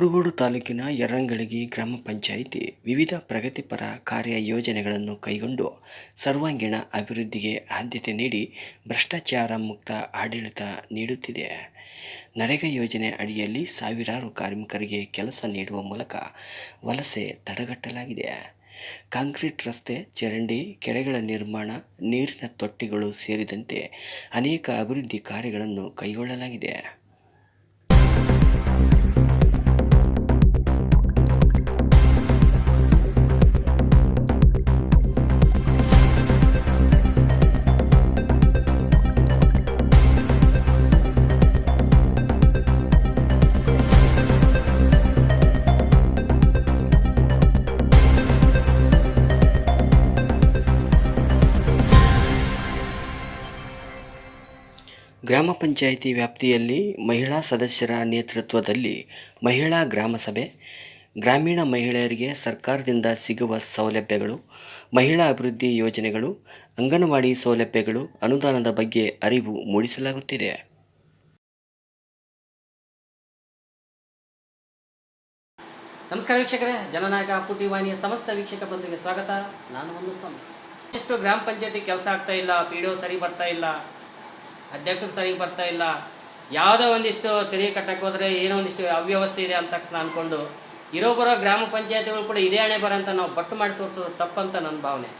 ಕುರುಗೋಡು ತಾಲೂಕಿನ ಯರ್ರಂಗಳಗಿ ಗ್ರಾಮ ಪಂಚಾಯಿತಿ ವಿವಿಧ ಪ್ರಗತಿಪರ ಕಾರ್ಯ ಯೋಜನೆಗಳನ್ನು ಕೈಗೊಂಡು ಸರ್ವಾಂಗೀಣ ಅಭಿವೃದ್ಧಿಗೆ ಆದ್ಯತೆ ನೀಡಿ ಭ್ರಷ್ಟಾಚಾರ ಮುಕ್ತ ಆಡಳಿತ ನೀಡುತ್ತಿದೆ. ನರೇಗಾ ಯೋಜನೆ ಅಡಿಯಲ್ಲಿ ಸಾವಿರಾರು ಕಾರ್ಮಿಕರಿಗೆ ಕೆಲಸ ನೀಡುವ ಮೂಲಕ ವಲಸೆ ತಡೆಗಟ್ಟಲಾಗಿದೆ. ಕಾಂಕ್ರೀಟ್ ರಸ್ತೆ, ಚರಂಡಿ, ಕೆರೆಗಳ ನಿರ್ಮಾಣ, ನೀರಿನ ತೊಟ್ಟಿಗಳು ಸೇರಿದಂತೆ ಅನೇಕ ಅಭಿವೃದ್ಧಿ ಕಾರ್ಯಗಳನ್ನು ಕೈಗೊಳ್ಳಲಾಗಿದೆ. ಗ್ರಾಮ ಪಂಚಾಯಿತಿ ವ್ಯಾಪ್ತಿಯಲ್ಲಿ ಮಹಿಳಾ ಸದಸ್ಯರ ನೇತೃತ್ವದಲ್ಲಿ ಮಹಿಳಾ ಗ್ರಾಮಸಭೆ ಗ್ರಾಮೀಣ ಮಹಿಳೆಯರಿಗೆ ಸರ್ಕಾರದಿಂದ ಸಿಗುವ ಸೌಲಭ್ಯಗಳು, ಮಹಿಳಾ ಅಭಿವೃದ್ಧಿ ಯೋಜನೆಗಳು, ಅಂಗನವಾಡಿ ಸೌಲಭ್ಯಗಳು ಅನುದಾನದ ಬಗ್ಗೆ ಅರಿವು ಮೂಡಿಸಲಾಗುತ್ತಿದೆ. ನಮಸ್ಕಾರ ವೀಕ್ಷಕರೇ, ಜನನಾಯಕ ಪುಟ್ಟಿ ವಾಹಿನಿಯ ಸಮಸ್ತ ವೀಕ್ಷಕ ಬಂಧುಗೆ ಸ್ವಾಗತ. ನಾನು ಒಂದು ಎಷ್ಟು ಗ್ರಾಮ ಪಂಚಾಯತಿ ಕೆಲಸ ಆಗ್ತಾ ಇಲ್ಲ, ಪಿ ಡಿ ಸರಿ ಬರ್ತಾ ಇಲ್ಲ. ಅಧ್ಯಕ್ಷರು ಸರಿಗೆ ಬರ್ತಾ ಇಲ್ಲ. ಯಾವುದೋ ಒಂದಿಷ್ಟು ತೆರಿಗೆ ಕಟ್ಟಕ್ಕೆ ಹೋದರೆ ಏನೋ ಒಂದಿಷ್ಟು ಅವ್ಯವಸ್ಥೆ ಇದೆ ಅಂತ ಅಂದ್ಕೊಂಡು ಇರೋ ಬರೋ ಗ್ರಾಮ ಪಂಚಾಯತಿಗಳು ಕೂಡ ಇದೇ ಹಣೆ ಬರ ಅಂತ ನಾವು ಬಟ್ಟು ಮಾಡಿ ತೋರಿಸೋದು ತಪ್ಪಂತ ನನ್ನ ಭಾವನೆ.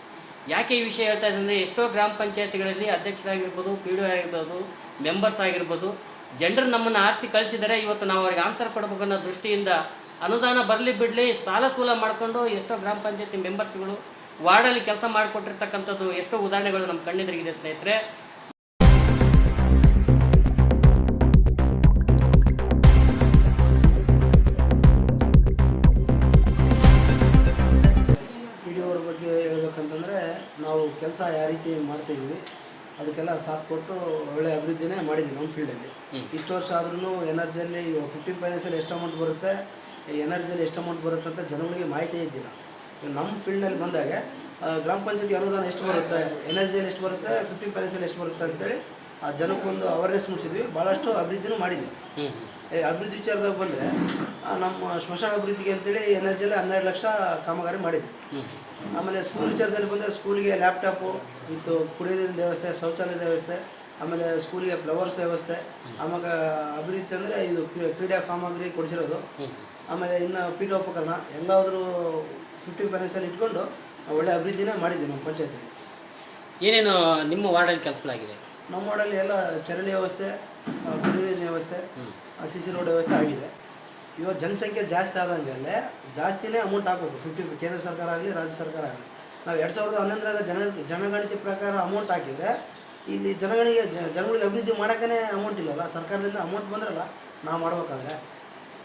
ಯಾಕೆ ಈ ವಿಷಯ ಹೇಳ್ತಾ ಇದ್ದಂದರೆ ಎಷ್ಟೋ ಗ್ರಾಮ ಪಂಚಾಯತಿಗಳಲ್ಲಿ ಅಧ್ಯಕ್ಷರಾಗಿರ್ಬೋದು, ಪಿ ಡಿ ಆಗಿರ್ಬೋದು, ಮೆಂಬರ್ಸ್ ಆಗಿರ್ಬೋದು, ಜನರು ನಮ್ಮನ್ನು ಆರಿಸಿ ಕಳಿಸಿದರೆ ಇವತ್ತು ನಾವು ಅವ್ರಿಗೆ ಆನ್ಸರ್ ಕೊಡಬೇಕು ಅನ್ನೋ ದೃಷ್ಟಿಯಿಂದ ಅನುದಾನ ಬರಲಿ ಬಿಡಲಿ, ಸಾಲ ಸೂಲ ಮಾಡಿಕೊಂಡು ಎಷ್ಟೋ ಗ್ರಾಮ ಪಂಚಾಯತಿ ಮೆಂಬರ್ಸ್ಗಳು ವಾರ್ಡಲ್ಲಿ ಕೆಲಸ ಮಾಡಿಕೊಟ್ಟಿರ್ತಕ್ಕಂಥದ್ದು ಎಷ್ಟೋ ಉದಾಹರಣೆಗಳು ನಮ್ಮ ಕಣ್ಣೆದುರಿಗಿದೆ ಸ್ನೇಹಿತರೆ. ಕೆಲಸ ಯಾವ ರೀತಿ ಮಾಡ್ತಿದ್ವಿ ಅದಕ್ಕೆಲ್ಲ ಸಾಥ್ ಕೊಟ್ಟು ಒಳ್ಳೆ ಅಭಿವೃದ್ಧಿನೇ ಮಾಡಿದ್ದೀವಿ ನಮ್ಮ ಫೀಲ್ಡಲ್ಲಿ. ಇಷ್ಟು ವರ್ಷ ಆದ್ರೂ ಎನರ್ಜಿಯಲ್ಲಿ ಫಿಫ್ಟೀನ್ ಫೈನಾನ್ಸಲ್ಲಿ ಎಷ್ಟು ಅಮೌಂಟ್ ಬರುತ್ತೆ ಎನರ್ಜಿಯಲ್ಲಿ ಎಷ್ಟು ಅಮೌಂಟ್ ಬರುತ್ತೆ ಅಂತ ಜನಗಳಿಗೆ ಮಾಹಿತಿ ಇದ್ದಿಲ್ಲ. ನಮ್ಮ ಫೀಲ್ಡ್ನಲ್ಲಿ ಬಂದಾಗ ಗ್ರಾಮ ಪಂಚಾಯತಿ ಅನುದಾನ ಎಷ್ಟು ಬರುತ್ತೆ ಎನರ್ಜಿಯಲ್ಲಿ ಎಷ್ಟು ಬರುತ್ತೆ ಫಿಫ್ಟೀನ್ ಫೈನಾನ್ಸಲ್ಲಿ ಎಷ್ಟು ಬರುತ್ತೆ ಅಂತೇಳಿ ಆ ಜನಕ್ಕೊಂದು ಅವೇರ್ನೆಸ್ ಮೂಡಿಸಿದ್ವಿ ಭಾಳಷ್ಟು ಅಭಿವೃದ್ಧಿನೂ ಮಾಡಿದ್ವಿ. ಅಭಿವೃದ್ಧಿ ವಿಚಾರದಾಗ ಬಂದರೆ ನಮ್ಮ ಸ್ಮಶಾನ ಅಭಿವೃದ್ಧಿಗೆ ಅಂತೇಳಿ ಎನರ್ಜಿಯಲ್ಲಿ ಹನ್ನೆರಡು ಲಕ್ಷ ಕಾಮಗಾರಿ ಮಾಡಿದ್ವಿ. ಆಮೇಲೆ ಸ್ಕೂಲ್ ವಿಚಾರದಲ್ಲಿ ಬಂದರೆ ಸ್ಕೂಲಿಗೆ ಲ್ಯಾಪ್ಟಾಪು ಇತ್ತು ಕುಡಿಯೋ ನೀರಿನ ವ್ಯವಸ್ಥೆ ಶೌಚಾಲಯದ ವ್ಯವಸ್ಥೆ ಆಮೇಲೆ ಸ್ಕೂಲಿಗೆ ಫ್ಲವರ್ಸ್ ವ್ಯವಸ್ಥೆ ಆಮೇಲೆ ಅಭಿವೃದ್ಧಿ ಅಂದರೆ ಇದು ಕ್ರೀ- ಕ್ರೀಡಾ ಸಾಮಗ್ರಿ ಕೊಡಿಸಿರೋದು. ಆಮೇಲೆ ಇನ್ನು ಪೀಠೋಪಕರಣ ಎಲ್ಲಾದರೂ ಫಿಫ್ಟಿ ಫೈನಾನ್ಸಲ್ಲಿ ಇಟ್ಕೊಂಡು ಒಳ್ಳೆ ಅಭಿವೃದ್ಧಿನೇ ಮಾಡಿದ್ದೀವಿ ನಮ್ಮ ಪಂಚಾಯತಿ ಏನೇನು ನಿಮ್ಮ ವಾರ್ಡಲ್ಲಿ ಕೆಲಸಗಳಾಗಿದೆ ನಮ್ಮ ವಾರ್ಡಲ್ಲಿ ಎಲ್ಲ ಚರಂಡಿ ವ್ಯವಸ್ಥೆ ಕುಡಿಯೋ ನೀರಿನ ವ್ಯವಸ್ಥೆ ಸಿ ಸಿ ರೋಡ್ ವ್ಯವಸ್ಥೆ ಆಗಿದೆ. ಇವಾಗ ಜನಸಂಖ್ಯೆ ಜಾಸ್ತಿ ಆದಂಗೆಲ್ಲೇ ಜಾಸ್ತಿನೇ ಅಮೌಂಟ್ ಹಾಕಬೇಕು. ಫಿಫ್ಟಿ ಕೇಂದ್ರ ಸರ್ಕಾರ ಆಗಲಿ, ರಾಜ್ಯ ಸರ್ಕಾರ ಆಗಲಿ. ನಾವು ಎರಡು ಸಾವಿರದ ಹನ್ನೊಂದರಾಗ ಜನ, ಜನಗಣತಿ ಪ್ರಕಾರ ಅಮೌಂಟ್ ಹಾಕಿದರೆ ಇಲ್ಲಿ ಜನಗಳಿಗೆ ಜನಗಳಿಗೆ ಅಭಿವೃದ್ಧಿ ಮಾಡೋಕ್ಕೇ ಅಮೌಂಟ್ ಇಲ್ಲಲ್ಲ, ಸರ್ಕಾರದಿಂದ ಅಮೌಂಟ್ ಬಂದ್ರಲ್ಲ, ನಾವು ಮಾಡಬೇಕಾದ್ರೆ.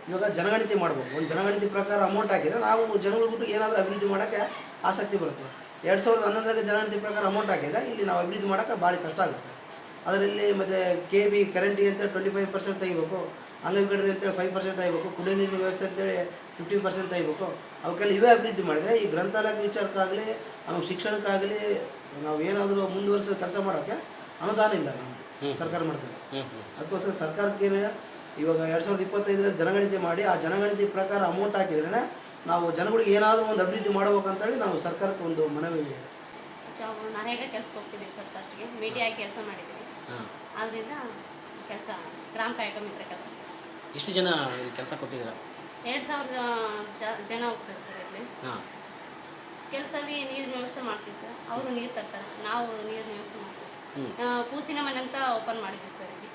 ಇವಾಗ ಜನಗಣತಿ ಮಾಡ್ಬೇಕು. ಒಂದು ಜನಗಣತಿ ಪ್ರಕಾರ ಅಮೌಂಟ್ ಹಾಕಿದರೆ ನಾವು ಜನಗಳ ಬಿಟ್ಟು ಏನಾದರೂ ಅಭಿವೃದ್ಧಿ ಮಾಡೋಕ್ಕೆ ಆಸಕ್ತಿ ಬರುತ್ತೆ. ಎರಡು ಸಾವಿರದ ಹನ್ನೊಂದರಾಗ ಜನಗಣತಿ ಪ್ರಕಾರ ಅಮೌಂಟ್ ಹಾಕಿದರೆ ಇಲ್ಲಿ ನಾವು ಅಭಿವೃದ್ಧಿ ಮಾಡೋಕ್ಕೆ ಭಾಳ ಕಷ್ಟ ಆಗುತ್ತೆ. ಅದರಲ್ಲಿ ಮತ್ತು ಕೆ ಬಿ ಕರೆಂಟಿಗೆ ಅಂತ ಟ್ವೆಂಟಿ ಫೈವ್ ಪರ್ಸೆಂಟ್ ತೆಗಿಬೇಕು. ಅಂಗನವಾಡಿ ಅಂತೇಳಿ ಫೈವ್ ಪರ್ಸೆಂಟ್ ಆಗಬೇಕು ಕುಡಿಯೋ ನೀರಿನ ವ್ಯವಸ್ಥೆ ಅಂತೇಳಿ ಫಿಫ್ಟಿ ಪರ್ಸೆಂಟ್ ಆಗಬೇಕು. ಅವಕ್ಕೆಲ್ಲ ಇವೇ ಅಭಿವೃದ್ಧಿ ಮಾಡಿದರೆ ಈ ಗ್ರಂಥಾಲಯ ವಿಚಾರಕ್ಕಾಗಲಿ ಆಮೇಲೆ ಶಿಕ್ಷಣಕ್ಕಾಗಲಿ ನಾವು ಏನಾದರೂ ಮುಂದುವರಿಸೋ ಕೆಲಸ ಮಾಡೋಕ್ಕೆ ಅನುದಾನ ಇಲ್ಲ ನಾವು ಸರ್ಕಾರ ಮಾಡ್ತಾರೆ ಅದಕ್ಕೋಸ್ಕರ ಸರ್ಕಾರಕ್ಕೆ ಇವಾಗ ಎರಡು ಸಾವಿರದ ಇಪ್ಪತ್ತೈದರಲ್ಲಿ ಜನಗಣತಿ ಮಾಡಿ ಆ ಜನಗಣತಿ ಪ್ರಕಾರ ಅಮೌಂಟ್ ಹಾಕಿದ್ರೆ ನಾವು ಜನಗಳಿಗೆ ಏನಾದರೂ ಒಂದು ಅಭಿವೃದ್ಧಿ ಮಾಡ್ಬೇಕಂತೇಳಿ ನಾವು ಸರ್ಕಾರಕ್ಕೆ ಒಂದು ಮನವಿ ನಾನು ಹೇಗೆ ಕೆಲ್ಸಕ್ಕೆ ಹೋಗ್ತಿದ್ದೀವಿ ಸರ್ ಫಸ್ಟ್ಗೆ ಮೀಡಿಯಾಗಿ ಕೆಲಸ ಮಾಡಿದ್ದೀವಿ ಆದ್ದರಿಂದ ಕೆಲಸ ಗ್ರಾಮ ಕಾಯಕ ಮಿತ್ರ ಕೆಲಸ ಎಷ್ಟು ಜನ ಕೆಲಸ ಕೊಟ್ಟಿದ್ದೀರಾ? ಎರಡು ಸಾವಿರ ಜನ ಹೋಗ್ತಾರೆ ಸರ್ ಇಲ್ಲಿ. ಹಾಂ. ಕೆಲಸಲ್ಲಿ ನೀರಿನ ವ್ಯವಸ್ಥೆ ಮಾಡ್ತೀವಿ ಸರ್. ಅವರು ನೀರು ತರ್ತಾರೆ. ನಾವು ನೀರಿನ ವ್ಯವಸ್ಥೆ ಮಾಡ್ತೀವಿ. ಕೂಸಿನ ಮನೆ ಅಂತ ಓಪನ್ ಮಾಡಿದ್ದೀವಿ ಸರ್ ಇಲ್ಲಿ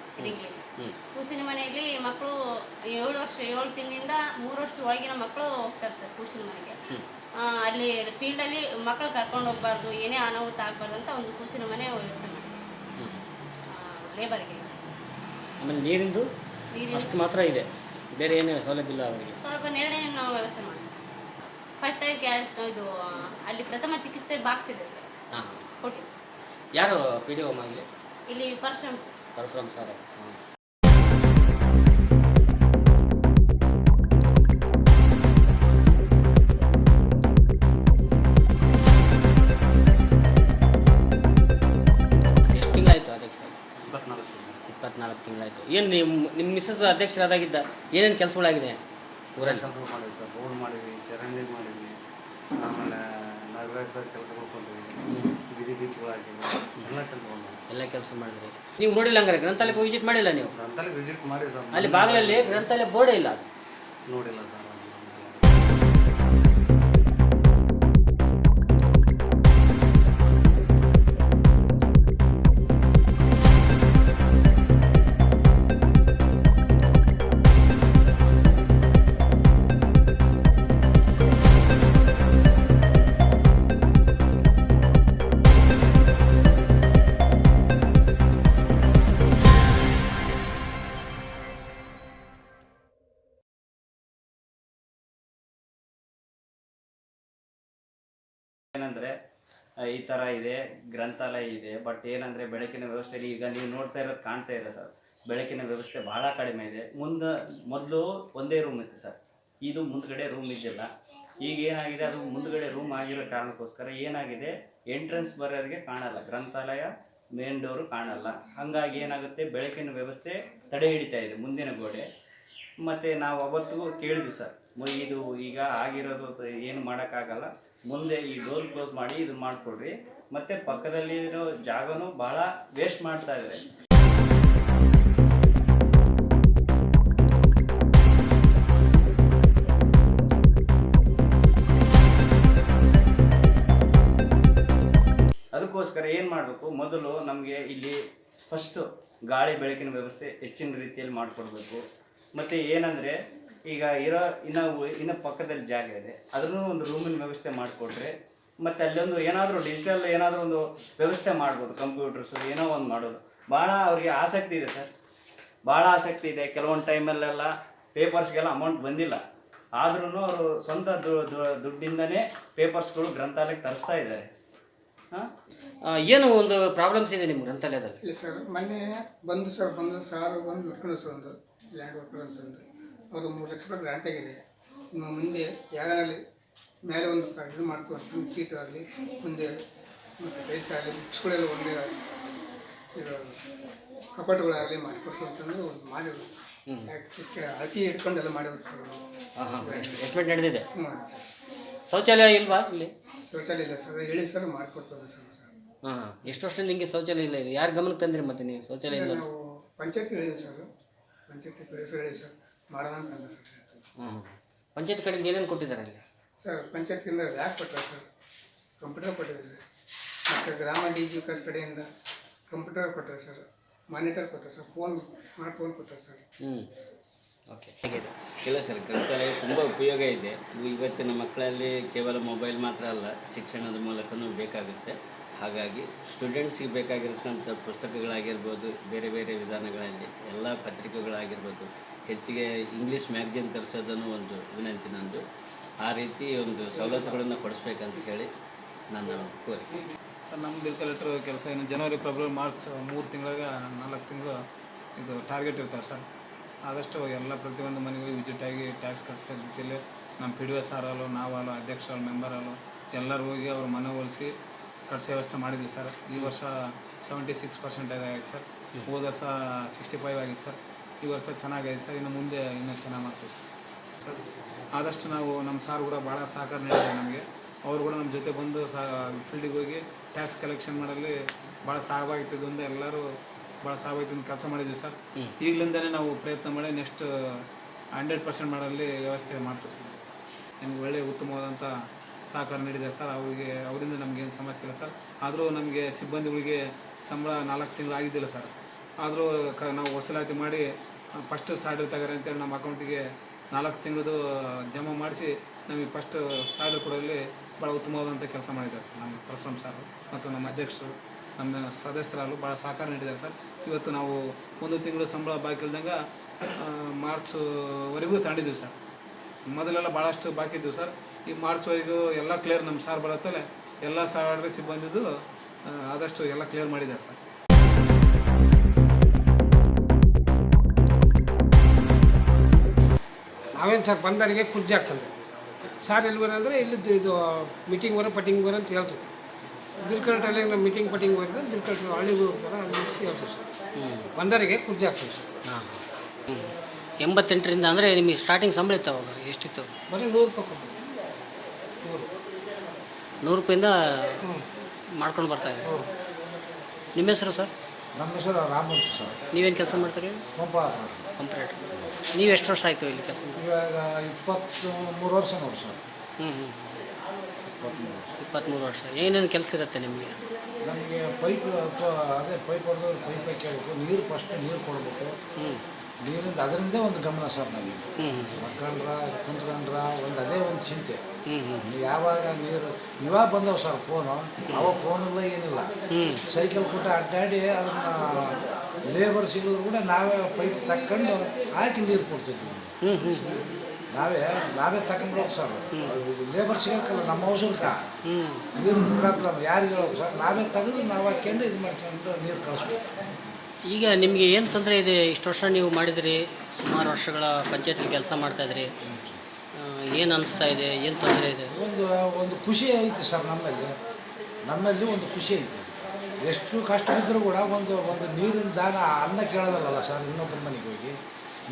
ಕೂಸಿನ ಮನೆಯಲ್ಲಿ ಮಕ್ಕಳು ಏಳು ವರ್ಷ ಏಳು ತಿಂಗಳಿಂದ ಮೂರು ವರ್ಷದ ಒಳಗಿನ ಮಕ್ಕಳು ಹೋಗ್ತಾರೆ ಸರ್ ಕೂಸಿನ ಮನೆಗೆ. ಅಲ್ಲಿ ಫೀಲ್ಡಲ್ಲಿ ಮಕ್ಕಳು ಕರ್ಕೊಂಡು ಹೋಗ್ಬಾರ್ದು ಏನೇ ಅನಾಹುತ ಆಗಬಾರ್ದು ಅಂತ ಒಂದು ಕೂಸಿನ ಮನೆ ವ್ಯವಸ್ಥೆ ಮಾಡಿದ್ದೀವಿ ಸರ್. ಲೇಬರ್ಗೆ ಆಮೇಲೆ ನೀರಿಂದು? ಅಷ್ಟು ಮಾತ್ರ ಇದೆ. ಬೇರೆ ಏನೇ ಸೌಲಭ್ಯ ಇಲ್ಲ ಅವರಿಗೆ. ಸ್ವಲ್ಪ ನೇರಳೆ ನಾವು ವ್ಯವಸ್ಥೆ ಮಾಡಿ ಫಸ್ಟ್ ಆಗಿ ಇದು ಅಲ್ಲಿ ಪ್ರಥಮ ಚಿಕಿತ್ಸೆ ಬಾಕ್ಸ್ ಇದೆ ಸರ್. ಹಾಂ ಓಕೆ ಯಾರು ಪಿ ಡಿ ಓಮ್ ಆಗಲಿ ಇಲ್ಲಿ? ಪರಶುರಾಮ್ ಸರ್. ಪರಶುರಾಮ್ ಸರ್. ತಿಂಗಳಾಯ್ತು ಏನು ನಿಮ್ಮ ನಿಮ್ಮ ಮಿಸ್ಸಸ್ ಅಧ್ಯಕ್ಷರಾದಾಗಿದ್ದ ಏನೇನು ಕೆಲಸಗಳಾಗಿದೆ? ಊರಲ್ಲಿ ಕೆಲಸಗಳು ಮಾಡಿದ್ವಿ ಸರ್. ರೋಡ್ ಮಾಡಿದ್ವಿ ಚರಂಡಿ ಮಾಡಿದ್ವಿ ಆಮೇಲೆ ನಗರದಾಗ ಕೆಲಸ ಕೊಡ್ಕೊಂಡ್ವಿ ಬೀದಿ ದೀಪಗಳು ಎಲ್ಲ ಕೆಲಸಗಳು ಮಾಡಿದ್ವಿ. ಎಲ್ಲ ಕೆಲಸ ಮಾಡಿದ್ರಿ. ನೀವು ನೋಡಿಲ್ಲ ಹಂಗಾರೆ ಗ್ರಂಥಾಲಯಕ್ಕೆ ವಿಸಿಟ್ ಮಾಡಿಲ್ಲ ನೀವು? ಗ್ರಂಥಾಲಯಕ್ಕೆ ವಿಸಿಟ್ ಸರ್. ಅಲ್ಲಿ ಬಾಗಿಲಲ್ಲಿ ಗ್ರಂಥಾಲಯ ಬೋರ್ಡೇ ಇಲ್ಲ? ನೋಡಿಲ್ಲ ಸರ್. ಥರ ಇದೆ, ಗ್ರಂಥಾಲಯ ಇದೆ ಬಟ್ ಏನಂದರೆ ಬೆಳಕಿನ ವ್ಯವಸ್ಥೆ ಈಗ ನೀವು ನೋಡ್ತಾ ಇರೋದು ಕಾಣ್ತಾ ಇದೆ ಸರ್. ಬೆಳಕಿನ ವ್ಯವಸ್ಥೆ ಭಾಳ ಕಡಿಮೆ ಇದೆ. ಮುಂದೆ, ಮೊದಲು ಒಂದೇ ರೂಮ್ ಇತ್ತು ಸರ್. ಇದು ಮುಂದ್ಗಡೆ ರೂಮ್ ಇದ್ದಿಲ್ಲ. ಈಗ ಏನಾಗಿದೆ, ಅದು ಮುಂದ್ಗಡೆ ರೂಮ್ ಆಗಿರೋ ಕಾರಣಕ್ಕೋಸ್ಕರ ಏನಾಗಿದೆ ಎಂಟ್ರೆನ್ಸ್ ಬರೋರಿಗೆ ಕಾಣಲ್ಲ. ಗ್ರಂಥಾಲಯ ಮೇನ್ ಡೋರು ಕಾಣಲ್ಲ. ಹಾಗಾಗಿ ಏನಾಗುತ್ತೆ, ಬೆಳಕಿನ ವ್ಯವಸ್ಥೆ ತಡೆ ಹಿಡಿತಾ ಇದೆ ಮುಂದಿನ ಗೋಡೆ. ಮತ್ತು ನಾವು ಅವತ್ತು ಕೇಳಿದ್ವಿ ಸರ್. ಇದು ಈಗ ಆಗಿರೋದು, ಏನು ಮಾಡೋಕ್ಕಾಗಲ್ಲ. ಮುಂದೆ ಈ ಡೋರ್ ಕ್ಲೋಸ್ ಮಾಡಿ ಇದು ಮಾಡಿಕೊಡ್ರಿ. ಮತ್ತು ಪಕ್ಕದಲ್ಲಿರೋ ಜಾಗನೂ ಭಾಳ ವೇಸ್ಟ್ ಮಾಡ್ತಾ ಇದ್ದಾರೆ ಅದಕ್ಕೋಸ್ಕರ ಏನು ಮಾಡಬೇಕು? ಮೊದಲು ನಮಗೆ ಇಲ್ಲಿ ಫಸ್ಟು ಗಾಳಿ ಬೆಳಕಿನ ವ್ಯವಸ್ಥೆ ಹೆಚ್ಚಿನ ರೀತಿಯಲ್ಲಿ ಮಾಡಿಕೊಡ್ಬೇಕು. ಮತ್ತು ಏನಂದರೆ ಈಗ ಇರೋ ಇನ್ನು ಇನ್ನು ಪಕ್ಕದಲ್ಲಿ ಜಾಗ ಇದೆ. ಅದನ್ನು ಒಂದು ರೂಮಿನ ವ್ಯವಸ್ಥೆ ಮಾಡಿಕೊಟ್ರೆ ಮತ್ತು ಅಲ್ಲೊಂದು ಏನಾದರೂ ಡಿಜಿಟಲ್ ಏನಾದರೂ ಒಂದು ವ್ಯವಸ್ಥೆ ಮಾಡ್ಬೋದು ಕಂಪ್ಯೂಟರ್ಸು ಏನೋ ಒಂದು ಮಾಡೋದು. ಭಾಳ ಅವರಿಗೆ ಆಸಕ್ತಿ ಇದೆ ಸರ್. ಭಾಳ ಆಸಕ್ತಿ ಇದೆ. ಕೆಲವೊಂದು ಟೈಮಲ್ಲೆಲ್ಲ ಪೇಪರ್ಸ್ಗೆಲ್ಲ ಅಮೌಂಟ್ ಬಂದಿಲ್ಲ. ಆದ್ರೂ ಅವರು ಸ್ವಂತ ದುಡ್ಡಿಂದನೇ ಪೇಪರ್ಸ್ಗಳು ಗ್ರಂಥಾಲಯಕ್ಕೆ ತರಿಸ್ತಾ ಇದ್ದಾರೆ. ಏನು ಒಂದು ಪ್ರಾಬ್ಲಮ್ಸ್ ಇದೆ ನಿಮ್ಮ ಗ್ರಂಥಾಲಯದಲ್ಲಿ? ಇಲ್ಲ ಸರ್ ಮೊನ್ನೆ ಬಂದು ಸರ್ ಬಂದು ಸಾರು ಬಂದು ಮಕ್ಕಳು ಸರ್ ಒಂದು ಲ್ಯಾಂಡ್ ವರ್ಕರ್ ಅಂತಂದು ಅವರು ಮೂರು ಲಕ್ಷ ರೂಪಾಯಿ ಗ್ರಾಂಟ್ ಆಗಿದೆ. ಇನ್ನು ಮುಂದೆ ಯಾರಾಗಲಿ ಮೇಲೆ ಒಂದು ಇದು ಮಾಡ್ಕೊಂಡು ಸೀಟು ಆಗಲಿ ಮುಂದೆ ಮತ್ತು ಆಗಲಿ ಬುಕ್ಸ್ಗಳೆಲ್ಲ ಒಂದೇ ಇದು ಕಪಾಟುಗಳಾಗಲಿ ಮಾಡಿಕೊಡ್ತು ಅಂತಂದ್ರೆ ಒಂದು ಮಾಡಿದ್ರು. ಯಾಕೆ ಅಳತಿ ಇಟ್ಕೊಂಡೆಲ್ಲ ಮಾಡಿದ್ರು ಸರ್ ಎಸ್ಟಿಮೇಟ್ ನಡೆದಿದೆ? ಹ್ಞೂ ಸರ್. ಶೌಚಾಲಯ ಇಲ್ವಾ ಇಲ್ಲಿ? ಶೌಚಾಲಯ ಇಲ್ಲ ಸರ್ ಹೇಳಿ ಸರ್ ಮಾಡಿಕೊಡ್ತದೆ ಸರ್ ಸರ್. ಹಾಂ ಎಷ್ಟು ವರ್ಷದಿಂದ ನಿಮಗೆ ಶೌಚಾಲಯ ಇಲ್ಲ ಯಾರು ಗಮನಕ್ಕೆ ತಂದ್ರಿ ಮತ್ತೆ ನೀವು ಶೌಚಾಲಯ ಇಲ್ಲ ನಾವು ಪಂಚಾಯತ್ ಹೇಳಿದೆ ಸರ್. ಪಂಚಾಯತ್ ಹೇಳಿ ಸರ್. ಮಾಡೋಣ ಅಂತ ಅಂದ ಸರ್ ಹ್ಞೂ ಪಂಚಾಯತ್ ಕಡೆಯಿಂದ ಏನೇನು ಕೊಟ್ಟಿದ್ದಾರೆ ಅಲ್ಲಿ? ಸರ್ ಪಂಚಾಯತ್ಗಿಂದ ರ್ಯಾಕ್ ಕೊಟ್ಟರೆ ಸರ್. ಕಂಪ್ಯೂಟರ್ ಕೊಟ್ಟಿದ್ದಾರೆ. ಮತ್ತು ಗ್ರಾಮ ಡಿ ಜಿ ವಿಕಾಸ್ ಕಡೆಯಿಂದ ಕಂಪ್ಯೂಟರ್ ಕೊಟ್ಟರೆ ಸರ್. ಮಾನಿಟರ್ ಕೊಟ್ಟರೆ ಸರ್. ಫೋನ್ ಸ್ಮಾರ್ಟ್ ಫೋನ್ ಕೊಟ್ಟರೆ ಸರ್. ಹ್ಞೂ ಓಕೆ ಹೇಗಿದೆ ಇಲ್ಲ ಸರ್ ಗ್ರಂಥಾಲಯ ತುಂಬ ಉಪಯೋಗ ಇದೆ. ಇವು ಇವತ್ತಿನ ಮಕ್ಕಳಲ್ಲಿ ಕೇವಲ ಮೊಬೈಲ್ ಮಾತ್ರ ಅಲ್ಲ ಶಿಕ್ಷಣದ ಮೂಲಕನೂ ಬೇಕಾಗುತ್ತೆ. ಹಾಗಾಗಿ ಸ್ಟೂಡೆಂಟ್ಸಿಗೆ ಬೇಕಾಗಿರ್ತಂಥ ಪುಸ್ತಕಗಳಾಗಿರ್ಬೋದು ಬೇರೆ ಬೇರೆ ವಿಧಾನಗಳಲ್ಲಿ ಎಲ್ಲ ಪತ್ರಿಕೆಗಳಾಗಿರ್ಬೋದು ಹೆಚ್ಚಿಗೆ ಇಂಗ್ಲೀಷ್ ಮ್ಯಾಗ್ಜಿನ್ ತರಿಸೋದನ್ನು ಒಂದು ವಿನಂತಿ ನಂದು. ಆ ರೀತಿ ಒಂದು ಸವಲತ್ತುಗಳನ್ನು ಕೊಡಿಸ್ಬೇಕಂತ ಹೇಳಿ ನನ್ನ ಕೋರಿಕೆ. ಸರ್, ನಮ್ಮ ಬಿಲ್ ಕಲೆಕ್ಟರ್ ಕೆಲಸ ಏನು ಜನವರಿ ಫೆಬ್ರವರಿ ಮಾರ್ಚ್ ಮೂರು ತಿಂಗಳಾಗ ನಾಲ್ಕು ತಿಂಗಳು ಇದು ಟಾರ್ಗೆಟ್ ಇರ್ತಾವೆ ಸರ್. ಆದಷ್ಟು ಎಲ್ಲ ಪ್ರತಿಯೊಂದು ಮನೆಗೂ ವಿಸಿಟ್ ಆಗಿ ಟ್ಯಾಕ್ಸ್ ಕಟ್ಟಿಸೋ ರೀತಿಯಲ್ಲಿ ನಮ್ಮ ಪಿ ಡಿ ಎಸ್ ಆರ್ ಅಲ್ಲೋ ನಾವಲ್ಲೋ ಅಧ್ಯಕ್ಷರು ಮೆಂಬರ್ ಅಲ್ಲೋ ಎಲ್ಲರೂ ಹೋಗಿ ಅವ್ರ ಮನವೊಲಿಸಿ ಕಟ್ಸೋ ವ್ಯವಸ್ಥೆ ಮಾಡಿದ್ವಿ ಸರ್. ಈ ವರ್ಷ ಸೆವೆಂಟಿ ಸಿಕ್ಸ್ ಪರ್ಸೆಂಟ್ ಆಗಿತ್ತು ಸರ್. ಹೋದ ವರ್ಷ ಸಿಕ್ಸ್ಟಿ ಫೈವ್ ಆಗಿತ್ತು ಸರ್. ಈ ವರ್ಷ ಚೆನ್ನಾಗಿದೆ ಸರ್ ಇನ್ನು ಮುಂದೆ ಇನ್ನೂ ಚೆನ್ನಾಗಿ ಮಾಡ್ತೀವಿ ಸರ್. ಸರ್ ಆದಷ್ಟು ನಾವು ನಮ್ಮ ಸಾರ್ ಕೂಡ ಭಾಳ ಸಹಕಾರ ನೀಡಿದ್ದಾರೆ ನಮಗೆ. ಅವರು ಕೂಡ ನಮ್ಮ ಜೊತೆ ಬಂದು ಸಹ ಫೀಲ್ಡಿಗೆ ಹೋಗಿ ಟ್ಯಾಕ್ಸ್ ಕಲೆಕ್ಷನ್ ಮಾಡಲಿ ಭಾಳ ಸಹಭಾಗಿತ್ವದಿಂದ ಎಲ್ಲರೂ ಭಾಳ ಸಹಭಾಗಿತ್ವದಿಂದ ಕೆಲಸ ಮಾಡಿದ್ವಿ ಸರ್. ಈಗಲಿಂದನೇ ನಾವು ಪ್ರಯತ್ನ ಮಾಡಿ ನೆಕ್ಸ್ಟ್ ಹಂಡ್ರೆಡ್ ಪರ್ಸೆಂಟ್ ಮಾಡಲ್ಲಿ ವ್ಯವಸ್ಥೆ ಮಾಡ್ತೀವಿ ಸರ್. ನಿಮ್ಗೆ ಒಳ್ಳೆಯ ಉತ್ತಮವಾದಂಥ ಸಹಕಾರ ನೀಡಿದ್ದಾರೆ ಸರ್. ಅವರಿಗೆ ಅವರಿಂದ ನಮಗೇನು ಸಮಸ್ಯೆ ಇಲ್ಲ ಸರ್. ಆದರೂ ನಮಗೆ ಸಿಬ್ಬಂದಿಗಳಿಗೆ ಸಂಬಳ ನಾಲ್ಕು ತಿಂಗಳು ಆಗಿದ್ದಿಲ್ಲ ಸರ್. ಆದರೂ ಕ ನಾವು ವಸೂಲಾತಿ ಮಾಡಿ ಫಸ್ಟ್ ಸ್ಯಾಲ್ರಿ ತಗೋರಿ ಅಂತೇಳಿ ನಮ್ಮ ಅಕೌಂಟಿಗೆ ನಾಲ್ಕು ತಿಂಗಳದು ಜಮಾ ಮಾಡಿಸಿ, ನಮಗೆ ಫಸ್ಟ್ ಸ್ಯಾಲ್ರಿ ಕೊಡೋಲ್ಲಿ ಭಾಳ ಉತ್ತಮವಾದಂಥ ಕೆಲಸ ಮಾಡಿದ್ದಾರೆ ಸರ್ ನಮ್ಮ ಪರಶುರಾಮ್ ಸರ್ ಮತ್ತು ನಮ್ಮ ಅಧ್ಯಕ್ಷರು, ನಮ್ಮ ಸದಸ್ಯರಲ್ಲೂ ಭಾಳ ಸಹಕಾರ ನೀಡಿದ್ದಾರೆ ಸರ್. ಇವತ್ತು ನಾವು ಒಂದು ತಿಂಗಳು ಸಂಬಳ ಬಾಕಿ ಇಲ್ದಂಗೆ ಮಾರ್ಚ್ವರೆಗೂ ತಗೊಂಡಿದ್ದೀವಿ ಸರ್. ಮೊದಲೆಲ್ಲ ಭಾಳಷ್ಟು ಬಾಕಿ ಇದ್ದೀವಿ ಸರ್. ಈ ಮಾರ್ಚ್ವರೆಗೂ ಎಲ್ಲ ಕ್ಲಿಯರ್ ನಮ್ಮ ಸಾರ್ ಬರುತ್ತಲ್ಲೇ ಎಲ್ಲ ಸಾರ್ ಸಿಬ್ಬಂದಿದ್ದು ಆದಷ್ಟು ಎಲ್ಲ ಕ್ಲಿಯರ್ ಮಾಡಿದ್ದಾರೆ ಸರ್. ನಾವೇನು ಸರ್ ಬಂದವರಿಗೆ ಕುರ್ಜಿ ಹಾಕ್ತಂದ್ರೆ. ಸರ್ ಎಲ್ಲಿ ಅಂದರೆ ಇಲ್ಲಿ ಇದು ಮೀಟಿಂಗ್ ಬರೋ ಪಟ್ಟಿಂಗ್ ಬರೋ ಅಂತ ಹೇಳ್ತೀವಿ. ಬಿಲ್ಕಲ್ಟ್ರಲ್ಲಿ ನಮ್ಮ ಮೀಟಿಂಗ್ ಪಟ್ಟಿಂಗ್ ಬರ್ತದೆ ಬಿಲ್ಕಲ್ಟ್ ಹಳ್ಳಿಗೆ ಹೋಗ್ತಾರೆ ಅಲ್ಲಿ ಹೇಳ್ತೀವಿ ಸರ್. ಬಂದವರಿಗೆ ಕುರ್ಜಿ ಹಾಕ್ತೀವಿ ಸರ್. ಹಾಂ ಎಂಬತ್ತೆಂಟರಿಂದ ಅಂದರೆ ನಿಮಗೆ ಸ್ಟಾರ್ಟಿಂಗ್ ಸಂಬಳ ಇತ್ತು ಅವಾಗ ಎಷ್ಟಿತ್ತು? ಬರೀ ನೂರು ರೂಪಾಯಿ ಕೊಡ್ತೀವಿ. ನೂರು. ನೂರು ರೂಪಾಯಿಂದ ಮಾಡ್ಕೊಂಡು ಬರ್ತಾ ಇದ್ದೀವಿ ನಿಮ್ಮ ಹೆಸರು ಸರ್? ನಮ್ಮ ಹೆಸರು ರಾಮ್ ಸರ್. ನೀವೇನು ಕೆಲಸ ಮಾಡ್ತೀರಿ? ಒಬ್ಬ ಕಂಪ್ಲೇಟ್ ನೀವು ಎಷ್ಟು ವರ್ಷ ಆಯಿತು ಇಲ್ಲಿ ಕೆಲಸ ಇವಾಗ ಇಪ್ಪತ್ತು ಮೂರು ವರ್ಷ ನೋಡಿ ಸರ್. ಹ್ಞೂ ಹ್ಞೂ ಇಪ್ಪತ್ತ್ಮೂರು ವರ್ಷ. ಇಪ್ಪತ್ತ್ಮೂರು ವರ್ಷ. ಏನೇನು ಕೆಲಸ ಇರುತ್ತೆ ನಿಮಗೆ? ನಮಗೆ ಪೈಪ್ ಅಥವಾ ಅದೇ ಪೈಪ್ ಹೊಡೆದವ್ರು ಪೈಪ್ ಹಾಕಬೇಕು ನೀರು ಫಸ್ಟ್ ನೀರು ಕೊಡಬೇಕು. ಹ್ಞೂ ನೀರಿಂದ ಅದರಿಂದ ಒಂದು ಗಮನ ಸರ್ ನಮಗೆ. ಹ್ಞೂ ಹ್ಞೂ ಮಕ್ಕಳ್ರ ಕುಂತ್ಕೊಂಡ್ರ ಒಂದು ಅದೇ ಒಂದು ಚಿಂತೆ. ಹ್ಞೂ ಹ್ಞೂ ನೀವು ಯಾವಾಗ ನೀರು ಇವಾಗ ಬಂದವು ಸರ್ ಫೋನು ಅವಾಗ ಫೋನಿಲ್ಲ ಏನಿಲ್ಲ. ಹ್ಞೂ ಸೈಕಲ್ ಕೊಟ್ಟು ಅಡ್ಡಾಡಿ ಅದನ್ನು ಲೇಬರ್ ಸಿಗೋದು ಕೂಡ ನಾವೇ ಪೈಪ್ ತಕ್ಕೊಂಡು ಹಾಕಿ ನೀರು ಕೊಡ್ತಿದ್ವಿ. ಹ್ಞೂ ಹ್ಞೂ ನಾವೇ ನಾವೇ ತಗೊಂಡ್ಬೇಕು ಸರ್ ಲೇಬರ್ ಸಿಗಕ್ಕಲ್ಲ ನಮ್ಮ ಅವಸರಕ್ಕ ನೀರಿನ ಪ್ರಾಬ್ಲಮ್ ಯಾರಿಗೆ ಹೇಳೋಕೆ ಸರ್ ನಾವೇ ತೆಗೆದು ನಾವು ಹಾಕ್ಕೊಂಡು ಇದು ಮಾಡ್ಕೊಂಡು ನೀರು ಕಳಿಸ್ಬೇಕು. ಈಗ ನಿಮಗೆ ಏನು ತೊಂದರೆ ಇದೆ? ಇಷ್ಟು ವರ್ಷ ನೀವು ಮಾಡಿದಿರಿ ಸುಮಾರು ವರ್ಷಗಳ ಪಂಚಾಯತಿಲಿ ಕೆಲಸ ಮಾಡ್ತಾಯಿದ್ರಿ ಏನು ಅನಿಸ್ತಾ ಇದೆ? ಏನು ತೊಂದರೆ ಇದೆ? ಒಂದು ಒಂದು ಖುಷಿ ಐತಿ ಸರ್ ನಮ್ಮಲ್ಲಿ. ನಮ್ಮಲ್ಲಿ ಒಂದು ಖುಷಿ ಐತಿ. ಎಷ್ಟು ಕಷ್ಟ ಬಿದ್ದರೂ ಕೂಡ ಒಂದು ಒಂದು ನೀರಿನ ದಾನ, ಅನ್ನ ಕೇಳೋದಲ್ಲ ಸರ್, ಇನ್ನೊಬ್ಬರ ಮನೆಗೆ ಹೋಗಿ.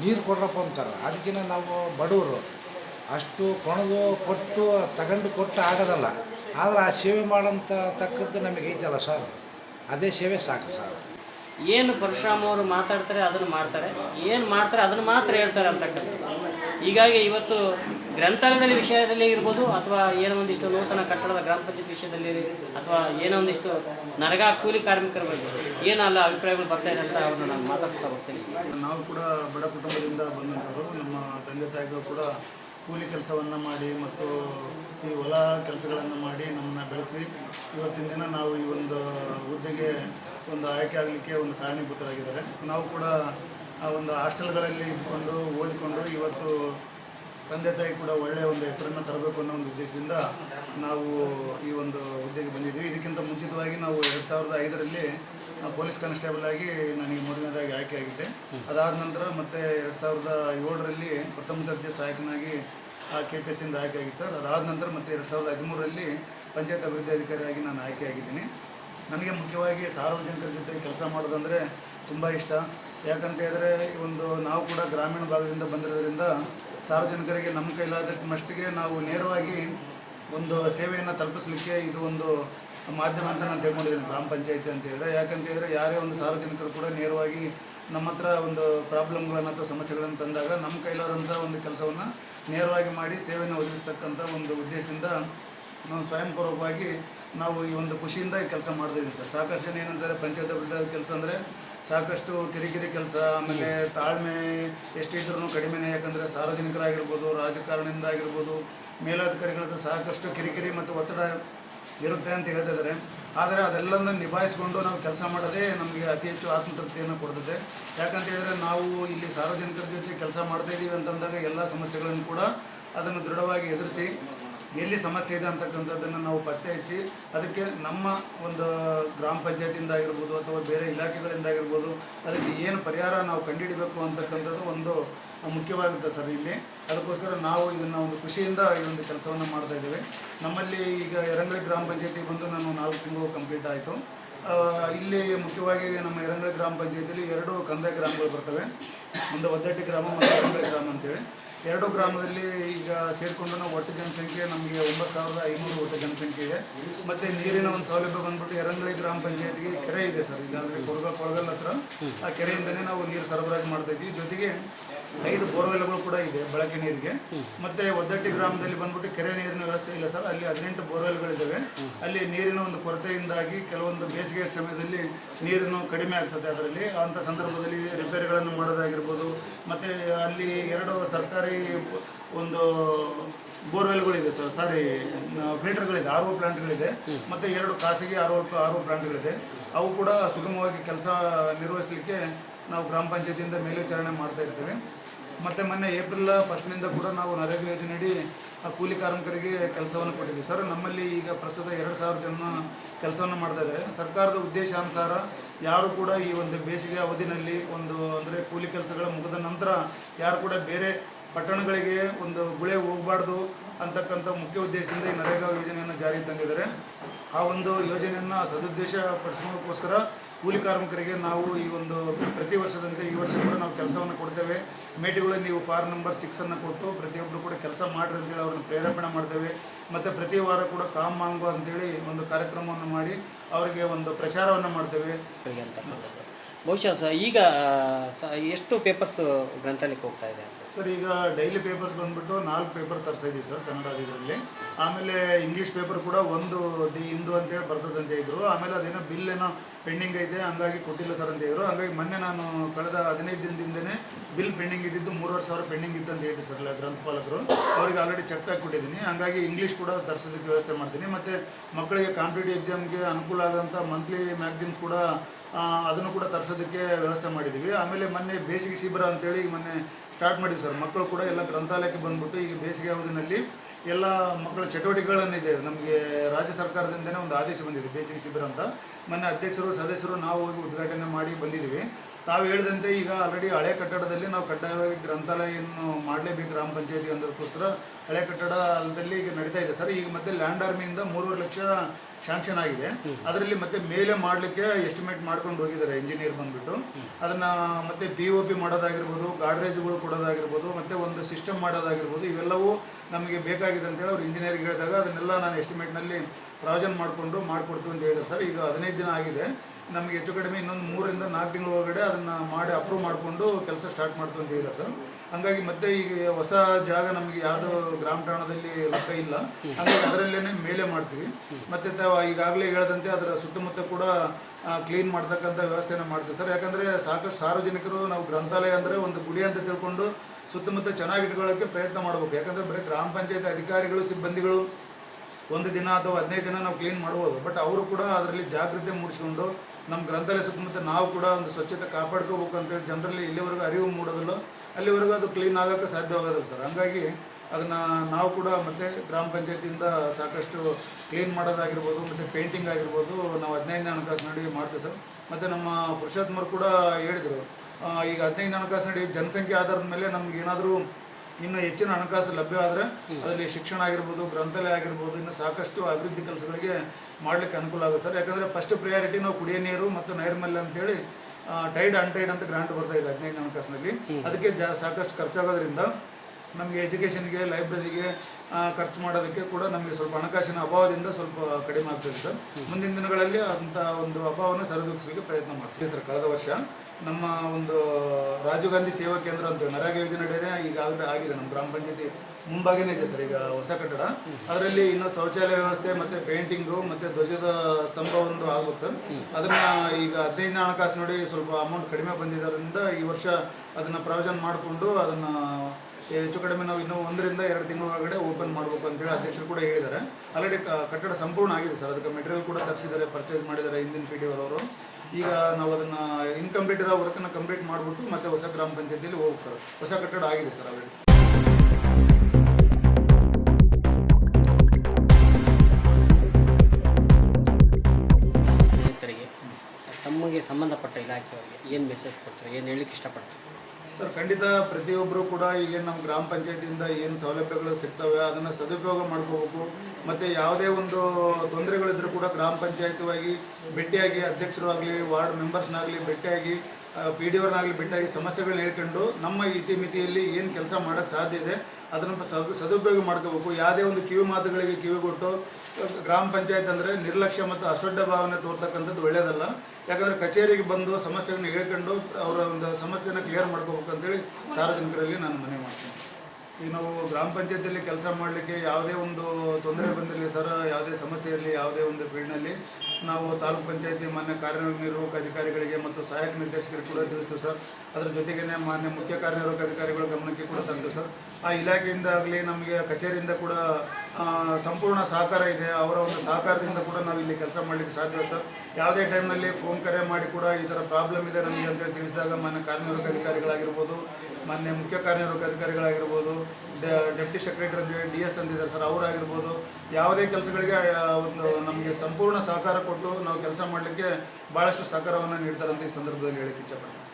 ನೀರು ಕೊಡ್ರಪ್ಪ ಅಂತಾರೆ. ಅದಕ್ಕಿಂತ ನಾವು ಬಡವರು. ಅಷ್ಟು ಕೊಣದು ಕೊಟ್ಟು, ತಗೊಂಡು ಕೊಟ್ಟು ಆಗೋದಲ್ಲ. ಆದರೆ ಆ ಸೇವೆ ಮಾಡೋಂಥ ತಕ್ಕದ್ದು ನಮಗೆ ಐತಲ್ಲ ಸರ್. ಅದೇ ಸೇವೆ ಸಾಕು ಸರ್. ಏನು ಪರಶುರಾಮ್ ಅವರು ಮಾತಾಡ್ತಾರೆ, ಅದನ್ನು ಮಾಡ್ತಾರೆ. ಏನು ಮಾಡ್ತಾರೆ, ಅದನ್ನು ಮಾತ್ರ ಹೇಳ್ತಾರೆ ಅಂತಕ್ಕಂಥದ್ದು. ಹೀಗಾಗಿ ಇವತ್ತು ಗ್ರಂಥಾಲಯದಲ್ಲಿ ವಿಷಯದಲ್ಲಿ ಇರ್ಬೋದು ಅಥವಾ ಏನೋ ಒಂದಿಷ್ಟು ನೂತನ ಕಟ್ಟಡದ ಗ್ರಾಮ ಪಂಚಾಯತ್ ವಿಷಯದಲ್ಲಿ ಅಥವಾ ಏನೋ ಒಂದಿಷ್ಟು ನರಗ ಕೂಲಿ ಕಾರ್ಮಿಕರ ಬಗ್ಗೆ ಏನಲ್ಲ ಅಭಿಪ್ರಾಯಗಳು ಬರ್ತಾ ಇದೆ ಅಂತ ಅವ್ರನ್ನ ನಾನು ಮಾತಾಡ್ತಾ ಹೋಗ್ತೀನಿ. ನಾವು ಕೂಡ ಬಡ ಕುಟುಂಬದಿಂದ ಬಂದಂಥವರು, ನಮ್ಮ ತಂದೆ ತಾಯಿಗಳು ಕೂಡ ಕೂಲಿ ಕೆಲಸವನ್ನು ಮಾಡಿ ಮತ್ತು ಈ ಹೊಲ ಕೆಲಸಗಳನ್ನು ಮಾಡಿ ನಮ್ಮನ್ನ ಬೆಳೆಸಿ ಇವತ್ತಿನ ದಿನ ನಾವು ಈ ಒಂದು ಹುದ್ದೆಗೆ ಒಂದು ಆಯ್ಕೆ ಆಗಲಿಕ್ಕೆ ಒಂದು ಕಾರಣೀಭೂತರಾಗಿದ್ದಾರೆ. ನಾವು ಕೂಡ ಆ ಒಂದು ಹಾಸ್ಟೆಲ್ಗಳಲ್ಲಿ ಇದ್ಕೊಂಡು ಓದಿಕೊಂಡು ಇವತ್ತು ತಂದೆ ತಾಯಿ ಕೂಡ ಒಳ್ಳೆಯ ಒಂದು ಹೆಸರನ್ನು ತರಬೇಕು ಅನ್ನೋ ಒಂದು ಉದ್ದೇಶದಿಂದ ನಾವು ಈ ಒಂದು ಹುದ್ದೆಗೆ ಬಂದಿದ್ದೀವಿ. ಇದಕ್ಕಿಂತ ಮುಂಚಿತವಾಗಿ ನಾವು ಎರಡು ಸಾವಿರದ ಐದರಲ್ಲಿ ಪೊಲೀಸ್ ಕಾನ್ಸ್ಟೇಬಲ್ ಆಗಿ ನನಗೆ ಮೊದಲನೇದಾಗಿ ಆಯ್ಕೆ ಆಗಿದ್ದೆ. ಅದಾದ ನಂತರ ಮತ್ತೆ ಎರಡು ಸಾವಿರದ ಏಳರಲ್ಲಿ ಪ್ರಥಮ ದರ್ಜೆ ಸಹಾಯಕನಾಗಿ ಕೆ ಪಿ ಎಸ್ ಇಂದ ಆಯ್ಕೆ ಆಗಿತ್ತು. ಅದಾದ ನಂತರ ಮತ್ತೆ ಎರಡು ಸಾವಿರದ ಹದಿಮೂರರಲ್ಲಿ ಪಂಚಾಯತ್ ಅಭಿವೃದ್ಧಿ ಅಧಿಕಾರಿಯಾಗಿ ನಾನು ಆಯ್ಕೆಯಾಗಿದ್ದೀನಿ ನನಗೆ ಮುಖ್ಯವಾಗಿ ಸಾರ್ವಜನಿಕರ ಜೊತೆ ಕೆಲಸ ಮಾಡೋದಂದರೆ ತುಂಬ ಇಷ್ಟ. ಯಾಕಂತ ಹೇಳಿದ್ರೆ ಒಂದು ನಾವು ಕೂಡ ಗ್ರಾಮೀಣ ಭಾಗದಿಂದ ಬಂದಿರೋದ್ರಿಂದ ಸಾರ್ವಜನಿಕರಿಗೆ ನಮ್ಮ ಕೈಲಾದಷ್ಟು ಮಷ್ಟಿಗೆ ನಾವು ನೇರವಾಗಿ ಒಂದು ಸೇವೆಯನ್ನು ತಲುಪಿಸಲಿಕ್ಕೆ ಇದು ಒಂದು ಮಾಧ್ಯಮ ಅಂತ ನಾನು ತಿಳ್ಕೊಂಡಿದ್ದೀನಿ, ಗ್ರಾಮ ಪಂಚಾಯತಿ ಅಂತ ಹೇಳಿದ್ರೆ. ಯಾಕಂತ ಹೇಳಿದ್ರೆ ಯಾರೇ ಒಂದು ಸಾರ್ವಜನಿಕರು ಕೂಡ ನೇರವಾಗಿ ನಮ್ಮ ಹತ್ರ ಒಂದು ಪ್ರಾಬ್ಲಮ್ಗಳನ್ನು ಅಥವಾ ಸಮಸ್ಯೆಗಳನ್ನು ತಂದಾಗ ನಮ್ಮ ಕೈಲಾದಂಥ ಒಂದು ಕೆಲಸವನ್ನು ನೇರವಾಗಿ ಮಾಡಿ ಸೇವೆಯನ್ನು ಒದಗಿಸ್ತಕ್ಕಂಥ ಒಂದು ಉದ್ದೇಶದಿಂದ ನಾವು ಸ್ವಯಂಪೂರ್ವಕವಾಗಿ ನಾವು ಈ ಒಂದು ಖುಷಿಯಿಂದ ಈ ಕೆಲಸ ಮಾಡ್ತಾ ಇದ್ದೀವಿ ಸರ್. ಸಾಕಷ್ಟು ಜನ ಏನಂತಾರೆ, ಪಂಚಾಯತ್ ಅಭಿವೃದ್ಧಿ ಕೆಲಸ ಅಂದರೆ ಸಾಕಷ್ಟು ಕಿರಿಕಿರಿ ಕೆಲಸ, ಆಮೇಲೆ ತಾಳ್ಮೆ ಎಷ್ಟಿದ್ರೂ ಕಡಿಮೆನೇ, ಯಾಕಂದರೆ ಸಾರ್ವಜನಿಕರಾಗಿರ್ಬೋದು ರಾಜಕಾರಣದಿಂದ ಆಗಿರ್ಬೋದು ಮೇಲಧಿಕಾರಿಗಳದ್ದು ಸಾಕಷ್ಟು ಕಿರಿಕಿರಿ ಮತ್ತು ಒತ್ತಡ ಇರುತ್ತೆ ಅಂತ ಹೇಳ್ತಿದ್ದಾರೆ ಆದರೆ ಅದೆಲ್ಲವನ್ನು ನಿಭಾಯಿಸಿಕೊಂಡು ನಾವು ಕೆಲಸ ಮಾಡೋದೇ ನಮಗೆ ಅತಿ ಹೆಚ್ಚು ಆತ್ಮತೃಪ್ತಿಯನ್ನು ಕೊಡ್ತದೆ. ಯಾಕಂತ ಹೇಳಿದ್ರೆ ನಾವು ಇಲ್ಲಿ ಸಾರ್ವಜನಿಕರ ಜೊತೆ ಕೆಲಸ ಮಾಡ್ತಾ ಇದ್ದೀವಿ ಅಂತಂದಾಗ ಎಲ್ಲ ಸಮಸ್ಯೆಗಳನ್ನು ಕೂಡ ಅದನ್ನು ದೃಢವಾಗಿ ಎದುರಿಸಿ ಎಲ್ಲಿ ಸಮಸ್ಯೆ ಇದೆ ಅಂತಕ್ಕಂಥದ್ದನ್ನು ನಾವು ಪತ್ತೆ ಹಚ್ಚಿ ಅದಕ್ಕೆ ನಮ್ಮ ಒಂದು ಗ್ರಾಮ ಪಂಚಾಯತಿಯಿಂದ ಆಗಿರ್ಬೋದು ಅಥವಾ ಬೇರೆ ಇಲಾಖೆಗಳಿಂದ ಆಗಿರ್ಬೋದು ಅದಕ್ಕೆ ಏನು ಪರಿಹಾರ ನಾವು ಕಂಡುಹಿಡಬೇಕು ಅಂತಕ್ಕಂಥದ್ದು ಒಂದು ಮುಖ್ಯವಾಗುತ್ತೆ ಸರ್ ಇಲ್ಲಿ. ಅದಕ್ಕೋಸ್ಕರ ನಾವು ಇದನ್ನು ಒಂದು ಖುಷಿಯಿಂದ ಈ ಒಂದು ಕೆಲಸವನ್ನು ಮಾಡ್ತಾ ಇದ್ದೇವೆ. ನಮ್ಮಲ್ಲಿ ಈಗ ಯರಂಗಳಿ ಗ್ರಾಮ ಪಂಚಾಯತಿ ಬಂದು ನಾನು ನಾಲ್ಕು ತಿಂಗಳು ಕಂಪ್ಲೀಟ್ ಆಯಿತು. ಇಲ್ಲಿ ಮುಖ್ಯವಾಗಿ ನಮ್ಮ ಎರಂಗಳಿ ಗ್ರಾಮ ಪಂಚಾಯತಿಯಲ್ಲಿ ಎರಡು ಕಂದಾಯ ಗ್ರಾಮಗಳು ಬರ್ತವೆ. ಒಂದು ಒದ್ದಟ್ಟಿ ಗ್ರಾಮ ಮತ್ತು ಯರಂಗಳಿ ಗ್ರಾಮ ಅಂತೇಳಿ. ಎರಡು ಗ್ರಾಮದಲ್ಲಿ ಈಗ ಸೇರಿಕೊಂಡು ನಾವು ಒಟ್ಟು ಜನಸಂಖ್ಯೆ ನಮಗೆ ಒಂಬತ್ತು ಸಾವಿರದ ಐನೂರು ಒಟ್ಟು ಜನಸಂಖ್ಯೆ ಇದೆ. ಮತ್ತು ನೀರಿನ ಒಂದು ಸೌಲಭ್ಯ ಬಂದ್ಬಿಟ್ಟು ಎರಡನೇ ಗ್ರಾಮ ಪಂಚಾಯತಿಗೆ ಕೆರೆ ಇದೆ ಸರ್. ಈಗ ಅಂದರೆ ಕೊಡಗ ಕೊಳಗಲ್ ಹತ್ರ ಆ ಕೆರೆಯಿಂದನೇ ನಾವು ನೀರು ಸರಬರಾಜು ಮಾಡ್ತಾ ಇದ್ವಿ ಜೊತೆಗೆ ಐದು ಬೋರ್ವೆಲ್ಗಳು ಕೂಡ ಇದೆ ಬಳಕೆ ನೀರಿಗೆ. ಮತ್ತೆ ಒದ್ದಟ್ಟಿ ಗ್ರಾಮದಲ್ಲಿ ಬಂದ್ಬಿಟ್ಟು ಕೆರೆ ನೀರಿನ ವ್ಯವಸ್ಥೆ ಇಲ್ಲ ಸರ್. ಅಲ್ಲಿ ಹದಿನೆಂಟು ಬೋರ್ವೆಲ್ಗಳಿದ್ದಾವೆ ಅಲ್ಲಿ ನೀರಿನ ಒಂದು ಕೊರತೆಯಿಂದಾಗಿ ಕೆಲವೊಂದು ಬೇಸಿಗೆ ಸಮಯದಲ್ಲಿ ನೀರನ್ನು ಕಡಿಮೆ ಆಗ್ತದೆ ಅದರಲ್ಲಿ. ಅಂಥ ಸಂದರ್ಭದಲ್ಲಿ ರಿಪೇರಿಗಳನ್ನು ಮಾಡೋದಾಗಿರ್ಬೋದು. ಮತ್ತು ಅಲ್ಲಿ ಎರಡು ಸರ್ಕಾರಿ ಒಂದು ಬೋರ್ವೆಲ್ಗಳಿದೆ ಸರ್. ಸಾರಿ, ಫಿಲ್ಟರ್ಗಳಿದೆ, ಆರ್ ಒ ಪ್ಲಾಂಟ್ಗಳಿದೆ. ಮತ್ತು ಎರಡು ಖಾಸಗಿ ಆರ್ ಒ ಆರ್ ಒ ಪ್ಲಾಂಟ್ಗಳಿದೆ. ಅವು ಕೂಡ ಸುಗಮವಾಗಿ ಕೆಲಸ ನಿರ್ವಹಿಸಲಿಕ್ಕೆ ನಾವು ಗ್ರಾಮ ಪಂಚಾಯತಿಯಿಂದ ಮೇಲ್ವಿಚಾರಣೆ ಮಾಡ್ತಾ ಇರ್ತೇವೆ. ಮತ್ತು ಮೊನ್ನೆ ಏಪ್ರಿಲ್ ಫಸ್ಟ್ನಿಂದ ಕೂಡ ನಾವು ನರೇಗಾ ಯೋಜನೆಯಡಿ ಆ ಕೂಲಿ ಕಾರ್ಮಿಕರಿಗೆ ಕೆಲಸವನ್ನು ಕೊಟ್ಟಿದ್ದೀವಿ. ಸರ್, ನಮ್ಮಲ್ಲಿ ಈಗ ಪ್ರಸ್ತುತ ಎರಡು ಸಾವಿರ ಜನ ಕೆಲಸವನ್ನು ಮಾಡ್ತಾ ಇದ್ದಾರೆ. ಸರ್ಕಾರದ ಉದ್ದೇಶಾನುಸಾರ ಯಾರು ಕೂಡ ಈ ಒಂದು ಬೇಸಿಗೆ ಅವಧಿನಲ್ಲಿ ಒಂದು ಅಂದರೆ ಕೂಲಿ ಕೆಲಸಗಳ ಮುಗಿದ ನಂತರ ಯಾರು ಕೂಡ ಬೇರೆ ಪಟ್ಟಣಗಳಿಗೆ ಒಂದು ಗುಳೆ ಹೋಗಬಾರ್ದು ಅಂತಕ್ಕಂಥ ಮುಖ್ಯ ಉದ್ದೇಶದಿಂದ ಈ ನರೇಗಾ ಯೋಜನೆಯನ್ನು ಜಾರಿಗೆ ತಂದಿದ್ದಾರೆ. ಆ ಒಂದು ಯೋಜನೆಯನ್ನು ಸದುದ್ದೇಶ ಪಡಿಸೋದಕ್ಕೋಸ್ಕರ ಕೂಲಿ ಕಾರ್ಮಿಕರಿಗೆ ನಾವು ಈ ಒಂದು ಪ್ರತಿ ವರ್ಷದಂತೆ ಈ ವರ್ಷ ಕೂಡ ನಾವು ಕೆಲಸವನ್ನು ಕೊಡ್ತೇವೆ. ಮೇಟಿಗಳಲ್ಲಿ ನೀವು ಫಾರ್ ನಂಬರ್ ಸಿಕ್ಸನ್ನು ಕೊಟ್ಟು ಪ್ರತಿಯೊಬ್ಬರು ಕೂಡ ಕೆಲಸ ಮಾಡಿರಿ ಅಂತೇಳಿ ಅವ್ರನ್ನ ಪ್ರೇರೇಪಣೆ ಮಾಡ್ತೇವೆ. ಮತ್ತು ಪ್ರತಿ ವಾರ ಕೂಡ ಕಾಮ್ ಮಾಂಗು ಅಂತೇಳಿ ಒಂದು ಕಾರ್ಯಕ್ರಮವನ್ನು ಮಾಡಿ ಅವರಿಗೆ ಒಂದು ಪ್ರಚಾರವನ್ನು ಮಾಡ್ತೇವೆ. ಬಹುಶಃ ಈಗ ಎಷ್ಟು ಪೇಪರ್ಸ್ ಗ್ರಂಥಾಲಯಕ್ಕೆ ಹೋಗ್ತಾ ಇದೆ ಸರ್, ಈಗ ಡೈಲಿ ಪೇಪರ್ಸ್ ಬಂದುಬಿಟ್ಟು ನಾಲ್ಕು ಪೇಪರ್ ತರಿಸ್ತಾ ಸರ್, ಕನ್ನಡದಿದ್ರಲ್ಲಿ. ಆಮೇಲೆ ಇಂಗ್ಲೀಷ್ ಪೇಪರ್ ಕೂಡ ಒಂದು ದಿ ಇಂದು ಅಂತೇಳಿ ಬರ್ತದಂತ ಇದ್ದರು ಆಮೇಲೆ ಅದೇನೋ ಬಿಲ್ ಏನೋ ಪೆಂಡಿಂಗ್ ಐತೆ, ಹಂಗಾಗಿ ಕೊಟ್ಟಿಲ್ಲ ಸರ್ ಅಂತ ಹೇಳಿದ್ರು. ಹಂಗಾಗಿ ಮೊನ್ನೆ ನಾನು ಕಳೆದ ಹದಿನೈದು ದಿನದಿಂದನೇ ಬಿಲ್ ಪೆಂಡಿಂಗ್ ಇದ್ದಿದ್ದು ಮೂರುವರೆ ಸಾವಿರ ಪೆಂಡಿಂಗ್ ಇತ್ತು ಅಂತ ಹೇಳಿದ್ರು ಸರ್ ಗ್ರಂಥಪಾಲಕರು. ಅವ್ರಿಗೆ ಆಲ್ರೆಡಿ ಚೆಕ್ ಹಾಕಿ ಕೊಟ್ಟಿದ್ದೀನಿ. ಹಂಗಾಗಿ ಇಂಗ್ಲೀಷ್ ಕೂಡ ತರಿಸೋದಕ್ಕೆ ವ್ಯವಸ್ಥೆ ಮಾಡ್ತೀನಿ. ಮತ್ತು ಮಕ್ಕಳಿಗೆ ಕಾಂಪಿಟೇಟಿವ್ ಎಕ್ಸಾಮ್ಗೆ ಅನುಕೂಲ ಆದಂಥ ಮಂತ್ಲಿ ಮ್ಯಾಗ್ಜಿನ್ಸ್ ಕೂಡ ಅದನ್ನು ಕೂಡ ತರಿಸೋದಕ್ಕೆ ವ್ಯವಸ್ಥೆ ಮಾಡಿದ್ದೀವಿ ಆಮೇಲೆ ಮೊನ್ನೆ ಬೇಸಿಗೆ ಶಿಬಿರ ಅಂತೇಳಿ ಮೊನ್ನೆ ಸ್ಟಾರ್ಟ್ ಮಾಡಿದ್ವಿ ಸರ್. ಮಕ್ಕಳು ಕೂಡ ಎಲ್ಲ ಗ್ರಂಥಾಲಯಕ್ಕೆ ಬಂದ್ಬಿಟ್ಟು ಈಗ ಬೇಸಿಗೆ ಅವಧಿನಲ್ಲಿ ಎಲ್ಲ ಮಕ್ಕಳ ಚಟುವಟಿಕೆಗಳನ್ನಿದೆ. ನಮಗೆ ರಾಜ್ಯ ಸರ್ಕಾರದಿಂದನೇ ಒಂದು ಆದೇಶ ಬಂದಿದೆ, ಬೇಸಿಗೆ ಶಿಬಿರ ಅಂತ. ಮೊನ್ನೆ ಅಧ್ಯಕ್ಷರು, ಸದಸ್ಯರು, ನಾವು ಹೋಗಿ ಉದ್ಘಾಟನೆ ಮಾಡಿ ಬಂದಿದ್ದೀವಿ. ತಾವು ಹೇಳಿದಂತೆ ಈಗ ಆಲ್ರೆಡಿ ಹಳೆ ಕಟ್ಟಡದಲ್ಲಿ ನಾವು ಕಡ್ಡಾಯವಾಗಿ ಗ್ರಂಥಾಲಯವನ್ನು ಮಾಡಲೇಬೇಕು ಗ್ರಾಮ ಪಂಚಾಯತಿ ಅನ್ನೋದಕ್ಕೋಸ್ಕರ ಹಳೆ ಕಟ್ಟಡದಲ್ಲಿ ಈಗ ನಡೀತಾ ಇದೆ. ಸರ್, ಈಗ ಮತ್ತೆ ಲ್ಯಾಂಡ್ ಆರ್ಮಿಯಿಂದ ಮೂರುವರೆ ಲಕ್ಷ ಶಾಂಕ್ಷನ್ ಆಗಿದೆ. ಅದರಲ್ಲಿ ಮತ್ತೆ ಮೇಲೆ ಮಾಡಲಿಕ್ಕೆ ಎಸ್ಟಿಮೇಟ್ ಮಾಡ್ಕೊಂಡು ಹೋಗಿದ್ದಾರೆ ಇಂಜಿನಿಯರ್ ಬಂದ್ಬಿಟ್ಟು. ಅದನ್ನ ಮತ್ತೆ ಪಿ ಒ ಪಿ ಮಾಡೋದಾಗಿರ್ಬೋದು ಗಾಡ್ರೇಜ್ಗಳು ಕೊಡೋದಾಗಿರ್ಬೋದು, ಮತ್ತೆ ಒಂದು ಸಿಸ್ಟಮ್ ಮಾಡೋದಾಗಿರ್ಬೋದು, ಇವೆಲ್ಲವೂ ನಮಗೆ ಬೇಕಾಗಿದೆ ಅಂತೇಳಿ ಅವ್ರು ಇಂಜಿನಿಯರ್ಗೆ ಹೇಳಿದಾಗ ಅದನ್ನೆಲ್ಲ ನಾನು ಎಸ್ಟಿಮೇಟ್ನಲ್ಲಿ ಪ್ರಾವಿಷನ್ ಮಾಡಿಕೊಂಡು ಮಾಡಿಕೊಡ್ತೀವಿ ಅಂತ ಹೇಳಿದ್ರು ಸರ್, ಈಗ ಹದಿನೈದು ದಿನ ಆಗಿದೆ. ನಮಗೆ ಹೆಚ್ಚು ಕಡಿಮೆ ಇನ್ನೊಂದು ಮೂರರಿಂದ ನಾಲ್ಕು ತಿಂಗಳ ಒಳಗಡೆ ಅದನ್ನು ಮಾಡಿ ಅಪ್ರೂವ್ ಮಾಡಿಕೊಂಡು ಕೆಲಸ ಸ್ಟಾರ್ಟ್ ಮಾಡ್ತು ಅಂತ ಹೇಳಿದ್ರು ಸರ್. ಹಂಗಾಗಿ ಮತ್ತೆ ಈಗ ಹೊಸ ಜಾಗ ನಮಗೆ ಯಾವುದು ಗ್ರಾಮ ಠಾಣದಲ್ಲಿ ಲಭ್ಯ ಇಲ್ಲ. ಹಂಗಾಗಿ ಅದರಲ್ಲೇ ಮೇಲೆ ಮಾಡ್ತೀವಿ. ಮತ್ತೆ ತಾವು ಈಗಾಗಲೇ ಹೇಳದಂತೆ ಅದರ ಸುತ್ತಮುತ್ತ ಕೂಡ ಕ್ಲೀನ್ ಮಾಡ್ತಕ್ಕಂಥ ವ್ಯವಸ್ಥೆನ ಮಾಡ್ತೀವಿ ಸರ್. ಯಾಕಂದರೆ ಸಾಕಷ್ಟು ಸಾರ್ವಜನಿಕರು ನಾವು ಗ್ರಂಥಾಲಯ ಅಂದರೆ ಒಂದು ಗುಡಿ ಅಂತ ತಿಳ್ಕೊಂಡು ಸುತ್ತಮುತ್ತ ಚೆನ್ನಾಗಿ ಇಟ್ಕೊಳ್ಳೋಕ್ಕೆ ಪ್ರಯತ್ನ ಮಾಡಬೇಕು. ಯಾಕಂದರೆ ಬರೀ ಗ್ರಾಮ ಪಂಚಾಯತ್ ಅಧಿಕಾರಿಗಳು, ಸಿಬ್ಬಂದಿಗಳು ಒಂದು ದಿನ ಅಥವಾ ಹದಿನೈದು ದಿನ ನಾವು ಕ್ಲೀನ್ ಮಾಡ್ಬೋದು. ಬಟ್ ಅವರು ಕೂಡ ಅದರಲ್ಲಿ ಜಾಗ್ರತೆ ಮೂಡಿಸ್ಕೊಂಡು ನಮ್ಮ ಗ್ರಂಥಾಲಯ ಸುತ್ತಮುತ್ತ ನಾವು ಕೂಡ ಒಂದು ಸ್ವಚ್ಛತೆ ಕಾಪಾಡ್ಕೋಬೇಕು ಅಂತೇಳಿ ಜನರಲ್ಲಿ ಇಲ್ಲಿವರೆಗೂ ಅರಿವು ಮೂಡೋದಿಲ್ಲ. ಅಲ್ಲಿವರೆಗೂ ಅದು ಕ್ಲೀನ್ ಆಗೋಕ್ಕೆ ಸಾಧ್ಯವಾಗೋದಿಲ್ಲ ಸರ್. ಹಂಗಾಗಿ ಅದನ್ನು ನಾವು ಕೂಡ ಮತ್ತು ಗ್ರಾಮ ಪಂಚಾಯತಿಯಿಂದ ಸಾಕಷ್ಟು ಕ್ಲೀನ್ ಮಾಡೋದಾಗಿರ್ಬೋದು, ಮತ್ತು ಪೇಂಟಿಂಗ್ ಆಗಿರ್ಬೋದು, ನಾವು ಹದಿನೈದನೇ ಹಣಕಾಸು ನಡಿ ಮಾಡ್ತೀವಿ ಸರ್. ಮತ್ತು ನಮ್ಮ ಪುರುಷೋತ್ತಮರು ಕೂಡ ಹೇಳಿದರು ಈಗ ಹದಿನೈದು ಹಣಕಾಸು ನಡಿ ಜನಸಂಖ್ಯೆ ಆಧಾರದ ಮೇಲೆ ನಮ್ಗೆ ಏನಾದರೂ ಇನ್ನು ಹೆಚ್ಚಿನ ಹಣಕಾಸು ಲಭ್ಯ ಆದರೆ ಅದರಲ್ಲಿ ಶಿಕ್ಷಣ ಆಗಿರ್ಬೋದು ಗ್ರಂಥಾಲಯ ಆಗಿರ್ಬೋದು ಇನ್ನು ಸಾಕಷ್ಟು ಅಭಿವೃದ್ಧಿ ಕೆಲಸಗಳಿಗೆ ಮಾಡಲಿಕ್ಕೆ ಅನುಕೂಲ ಆಗುತ್ತೆ. ಸರ್ ಯಾಕಂದರೆ ಫಸ್ಟ್ ಪ್ರಿಯಾರಿಟಿ ನಾವು ಕುಡಿಯೋ ನೀರು ಮತ್ತು ನೈರ್ಮಲ್ಯ ಅಂತೇಳಿ ಟೈಡ್ ಅನ್ಟೈಡ್ ಅಂತ ಗ್ರಾಂಟ್ ಬರ್ತಾ ಇದೆ ಹದಿನೈದು ಹಣಕಾಸಿನಲ್ಲಿ. ಅದಕ್ಕೆ ಜಾ ಸಾಕಷ್ಟು ಖರ್ಚಾಗೋದ್ರಿಂದ ನಮಗೆ ಎಜುಕೇಷನ್ಗೆ ಲೈಬ್ರರಿಗೆ ಖರ್ಚು ಮಾಡೋದಕ್ಕೆ ಕೂಡ ನಮಗೆ ಸ್ವಲ್ಪ ಹಣಕಾಸಿನ ಅಭಾವದಿಂದ ಸ್ವಲ್ಪ ಕಡಿಮೆ ಆಗ್ತದೆ ಸರ್. ಮುಂದಿನ ದಿನಗಳಲ್ಲಿ ಅಂಥ ಒಂದು ಅಭಾವವನ್ನು ಸರಿದೂಗಿಸಲಿಕ್ಕೆ ಪ್ರಯತ್ನ ಮಾಡ್ತೀವಿ ಸರ್. ಕಳೆದ ವರ್ಷ ನಮ್ಮ ಒಂದು ರಾಜೀವ್ ಗಾಂಧಿ ಸೇವಾ ಕೇಂದ್ರ ಅಂತ ನರೇಗ ಯೋಜನೆ ಅಡಿಯೇ ಈಗಾಗಲೇ ಆಗಿದೆ, ನಮ್ಮ ಗ್ರಾಮ ಪಂಚಾಯತಿ ಮುಂಭಾಗನೇ ಇದೆ ಸರ್ ಈಗ ಹೊಸ ಕಟ್ಟಡ. ಅದರಲ್ಲಿ ಇನ್ನು ಶೌಚಾಲಯ ವ್ಯವಸ್ಥೆ ಮತ್ತು ಪೇಂಟಿಂಗು ಮತ್ತು ಧ್ವಜದ ಸ್ತಂಭ ಒಂದು ಆಗ್ಬೇಕು ಸರ್. ಅದನ್ನು ಈಗ ಹದಿನೈದನೇ ಹಣಕಾಸು ನೋಡಿ ಸ್ವಲ್ಪ ಅಮೌಂಟ್ ಕಡಿಮೆ ಬಂದಿದ್ದರಿಂದ ಈ ವರ್ಷ ಅದನ್ನು ಪ್ರಾವಿಷನ್ ಮಾಡಿಕೊಂಡು ಅದನ್ನು ಹೆಚ್ಚು ಕಡಿಮೆ ನಾವು ಇನ್ನೂ ಒಂದರಿಂದ ಎರಡು ತಿಂಗಳ ಒಳಗಡೆ ಓಪನ್ ಮಾಡಬೇಕು ಅಂತೇಳಿ ಅಧ್ಯಕ್ಷರು ಕೂಡ ಹೇಳಿದ್ದಾರೆ. ಆಲ್ರೆಡಿ ಕಟ್ಟಡ ಸಂಪೂರ್ಣ ಆಗಿದೆ ಸರ್. ಅದಕ್ಕೆ ಮೆಟೀರಿಯಲ್ ಕೂಡ ತರಿಸಿದ್ದಾರೆ ಪರ್ಚೇಸ್ ಮಾಡಿದ್ದಾರೆ ಹಿಂದಿನ ಪಿ ಡಿ ಅವರು. ಈಗ ನಾವು ಅದನ್ನು ಇನ್ಕಂಪ್ಲೀಟ್ ಇರೋ ವರ್ಕನ್ನು ಕಂಪ್ಲೀಟ್ ಮಾಡಿಬಿಟ್ಟು ಮತ್ತೆ ಹೊಸ ಗ್ರಾಮ ಪಂಚಾಯತಿಯಲ್ಲಿ ಹೋಗ್ತಾರೆ. ಹೊಸ ಕಟ್ಟಡ ಆಗಿದೆ ಸರ್ ಆಲ್ರೆಡಿ ರೈತರಿಗೆ ತಮಗೆ ಸಂಬಂಧಪಟ್ಟ ಇಲಾಖೆಯವರಿಗೆ ಏನು ಮೆಸೇಜ್ ಕೊಡ್ತಾರೆ? ಏನು ಹೇಳಲಿಕ್ಕೆ ಇಷ್ಟಪಡ್ತಾರೆ? ಸರ್, ಖಂಡಿತ ಪ್ರತಿಯೊಬ್ಬರು ಕೂಡ ಈಗ ನಮ್ಮ ಗ್ರಾಮ ಪಂಚಾಯತಿಯಿಂದ ಏನು ಸೌಲಭ್ಯಗಳು ಸಿಗ್ತವೆ, ಅದನ್ನು ಸದುಪಯೋಗ ಮಾಡ್ಕೋಬೇಕು. ಮತ್ತು ಯಾವುದೇ ಒಂದು ತೊಂದರೆಗಳಿದ್ರೂ ಕೂಡ ಗ್ರಾಮ ಪಂಚಾಯತಿಯಾಗಿ ಭೇಟಿಯಾಗಿ ಅಧ್ಯಕ್ಷರು ಆಗಲಿ ವಾರ್ಡ್ ಮೆಂಬರ್ಸ್ನಾಗಲಿ ಭೇಟಿಯಾಗಿ ಪಿ ಡಿ ಅವ್ರನ್ನಾಗಲಿ ಭೇಟಿಯಾಗಿ ಸಮಸ್ಯೆಗಳು ಹೇಳ್ಕೊಂಡು ನಮ್ಮ ಇತಿಮಿತಿಯಲ್ಲಿ ಏನು ಕೆಲಸ ಮಾಡೋಕ್ಕೆ ಸಾಧ್ಯ ಇದೆ, ಅದನ್ನು ಸದು, ಸದುಪಯೋಗ ಮಾಡ್ಕೋಬೇಕು. ಯಾವುದೇ ಒಂದು ಕಿವಿ ಮಾತುಗಳಿಗೆ ಕಿವಿಗೊಟ್ಟು ಗ್ರಾಮ ಪಂಚಾಯತ್ ಅಂದರೆ ನಿರ್ಲಕ್ಷ್ಯ ಮತ್ತು ಅಸಡ್ಡ ಭಾವನೆ ತೋರ್ತಕ್ಕಂಥದ್ದು ಒಳ್ಳೆಯದಲ್ಲ ಯಾಕಂದರೆ ಕಚೇರಿಗೆ ಬಂದು ಸಮಸ್ಯೆಗಳನ್ನ ಹೇಳ್ಕೊಂಡು ಅವರ ಒಂದು ಸಮಸ್ಯೆನ ಕ್ಲಿಯರ್ ಮಾಡ್ಕೋಬೇಕು ಅಂತೇಳಿ ಸಾರ್ವಜನಿಕರಲ್ಲಿ ನಾನು ಮನವಿ ಮಾಡ್ತೀನಿ. ಈಗ ನಾವು ಗ್ರಾಮ ಪಂಚಾಯತಿಯಲ್ಲಿ ಕೆಲಸ ಮಾಡಲಿಕ್ಕೆ ಯಾವುದೇ ಒಂದು ತೊಂದರೆ ಬಂದಿರಲಿ ಸರ್, ಯಾವುದೇ ಸಮಸ್ಯೆ ಇರಲಿ, ಯಾವುದೇ ಒಂದು ಫೀಲ್ಡ್ನಲ್ಲಿ ನಾವು ತಾಲೂಕು ಪಂಚಾಯತಿ ಮಾನ್ಯ ಕಾರ್ಯನಿರ್ವಾಹಕ ಅಧಿಕಾರಿಗಳಿಗೆ ಮತ್ತು ಸಹಾಯಕ ನಿರ್ದೇಶಕರಿಗೆ ಕೂಡ ತಿಳಿಸ್ತೀವಿ ಸರ್. ಅದರ ಜೊತೆಗೇ ಮಾನ್ಯ ಮುಖ್ಯ ಕಾರ್ಯನಿರ್ವಾಹಕ ಅಧಿಕಾರಿಗಳ ಗಮನಕ್ಕೆ ಕೂಡ ತಂದು ಸರ್. ಆ ಇಲಾಖೆಯಿಂದ ಆಗಲಿ, ನಮಗೆ ಕಚೇರಿಯಿಂದ ಕೂಡ ಸಂಪೂರ್ಣ ಸಹಕಾರ ಇದೆ. ಅವರ ಒಂದು ಸಹಕಾರದಿಂದ ಕೂಡ ನಾವು ಇಲ್ಲಿ ಕೆಲಸ ಮಾಡಲಿಕ್ಕೆ ಸಾಧ್ಯ ಸರ್. ಯಾವುದೇ ಟೈಮ್ನಲ್ಲಿ ಫೋನ್ ಕರೆ ಮಾಡಿ ಕೂಡ ಈ ಥರ ಪ್ರಾಬ್ಲಮ್ ಇದೆ ನಮಗೆ ಅಂತೇಳಿ ತಿಳಿಸಿದಾಗ ಮಾನ್ಯ ಕಾರ್ಯನಿರ್ವಾಹಕ ಅಧಿಕಾರಿಗಳಾಗಿರ್ಬೋದು ಮಾನ್ಯ ಮುಖ್ಯ ಕಾರ್ಯನಿರ್ವಾಹಕ ಅಧಿಕಾರಿಗಳಾಗಿರ್ಬೋದು ಡೆಪ್ಟಿ ಸೆಕ್ರೆಟರಿ ಅಂತ ಡಿ ಎಸ್ ಅಂದಿದ್ದಾರೆ ಸರ್, ಅವರಾಗಿರ್ಬೋದು. ಯಾವುದೇ ಕೆಲಸಗಳಿಗೆ ಒಂದು ನಮಗೆ ಸಂಪೂರ್ಣ ಸಹಕಾರ ಕೊಟ್ಟು ನಾವು ಕೆಲಸ ಮಾಡಲಿಕ್ಕೆ ಭಾಳಷ್ಟು ಸಹಕಾರವನ್ನು ನೀಡ್ತಾರೆ ಅಂತ ಈ ಸಂದರ್ಭದಲ್ಲಿ ಹೇಳಕ್ಕೆ ಇಚ್ಛಪಡ್ತೀನಿ.